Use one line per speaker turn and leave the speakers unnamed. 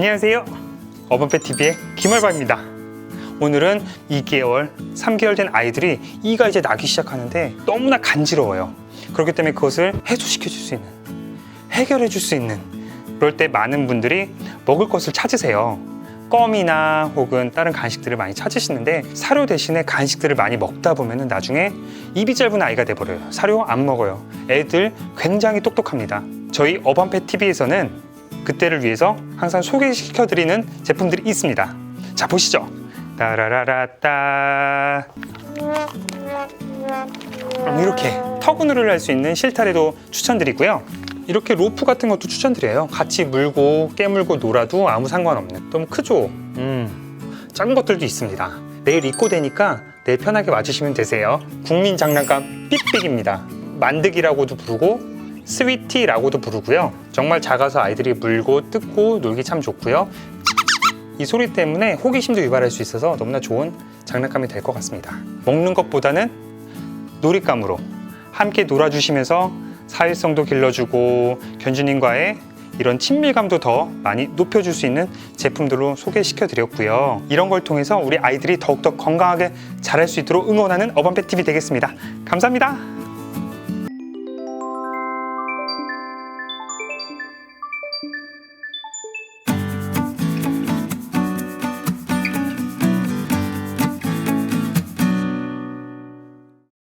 안녕하세요. 어반펫TV의 김월바입니다. 오늘은 2개월, 3개월 된 아이들이 이가 이제 나기 시작하는데 너무나 간지러워요. 그렇기 때문에 그것을 해소시켜 줄 수 있는, 해결해 줄 수 있는 그럴 때 많은 분들이 먹을 것을 찾으세요. 껌이나 혹은 다른 간식들을 많이 찾으시는데 사료 대신에 간식들을 많이 먹다 보면 나중에 입이 짧은 아이가 돼버려요. 사료 안 먹어요. 애들 굉장히 똑똑합니다. 저희 어반펫 TV에서는 그때를 위해서 항상 소개시켜드리는 제품들이 있습니다. 자 보시죠. 따라라라따 음, 이렇게 터그누를 할 수 있는 실타래도 추천드리고요. 이렇게 로프 같은 것도 추천드려요. 같이 물고 깨물고 놀아도 아무 상관없는. 너무 크죠? 음, 작은 것들도 있습니다. 내일 입고 되니까 내일 편하게 와주시면 되세요. 국민 장난감 삑삑입니다. 만드기라고도 부르고 스위티라고도 부르고요. 정말 작아서 아이들이 물고 뜯고 놀기 참 좋고요. 이 소리 때문에 호기심도 유발할 수 있어서 너무나 좋은 장난감이 될 것 같습니다. 먹는 것보다는 놀잇감으로 함께 놀아주시면서 사회성도 길러주고 견주님과의 이런 친밀감도 더 많이 높여줄 수 있는 제품들로 소개시켜 드렸고요. 이런 걸 통해서 우리 아이들이 더욱더 건강하게 자랄 수 있도록 응원하는 어반펫 TV 되겠습니다. 감사합니다.